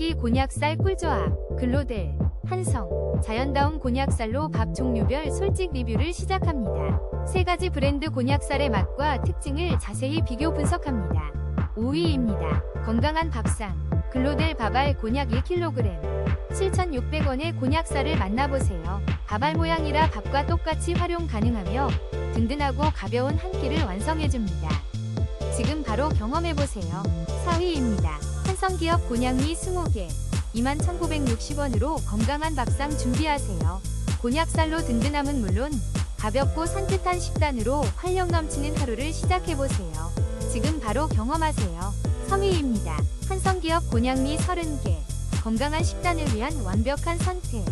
한성기 곤약쌀 꿀조합, 글로델, 한성, 자연다운 곤약쌀로 밥 종류별 솔직 리뷰를 시작합니다. 세 가지 브랜드 곤약쌀의 맛과 특징을 자세히 비교 분석합니다. 5위입니다. 건강한 밥상, 글로델 밥알 곤약 1kg, 7,600원의 곤약쌀을 만나보세요. 밥알 모양이라 밥과 똑같이 활용 가능하며 든든하고 가벼운 한 끼를 완성해줍니다. 지금 바로 경험해보세요. 4위입니다. 한성기업 곤약미 20개 21,960원으로 건강한 밥상 준비하세요. 곤약쌀로 든든함은 물론 가볍고 산뜻한 식단으로 활력 넘치는 하루를 시작해보세요. 지금 바로 경험하세요. 3위입니다. 한성기업 곤약미 30개 건강한 식단을 위한 완벽한 선택.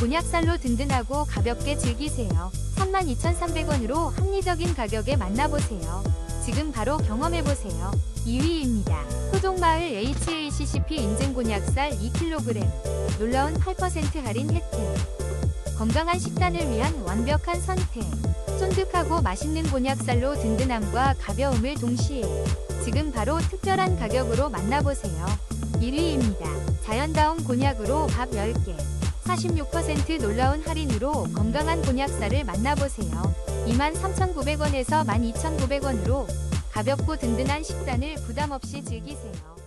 곤약쌀로 든든하고 가볍게 즐기세요. 32,300원으로 합리적인 가격에 만나보세요. 지금 바로 경험해보세요. 2위입니다. 소동마을 HACCP 인증 곤약 쌀 2kg. 놀라운 8% 할인 혜택. 건강한 식단을 위한 완벽한 선택. 쫀득하고 맛있는 곤약쌀로 든든함과 가벼움을 동시에 지금 바로 특별한 가격으로 만나보세요. 1위입니다. 자연다운 곤약으로 밥 10개. 46% 놀라운 할인으로 건강한 곤약쌀을 만나보세요. 23,900원에서 12,900원으로 가볍고 든든한 식단을 부담 없이 즐기세요.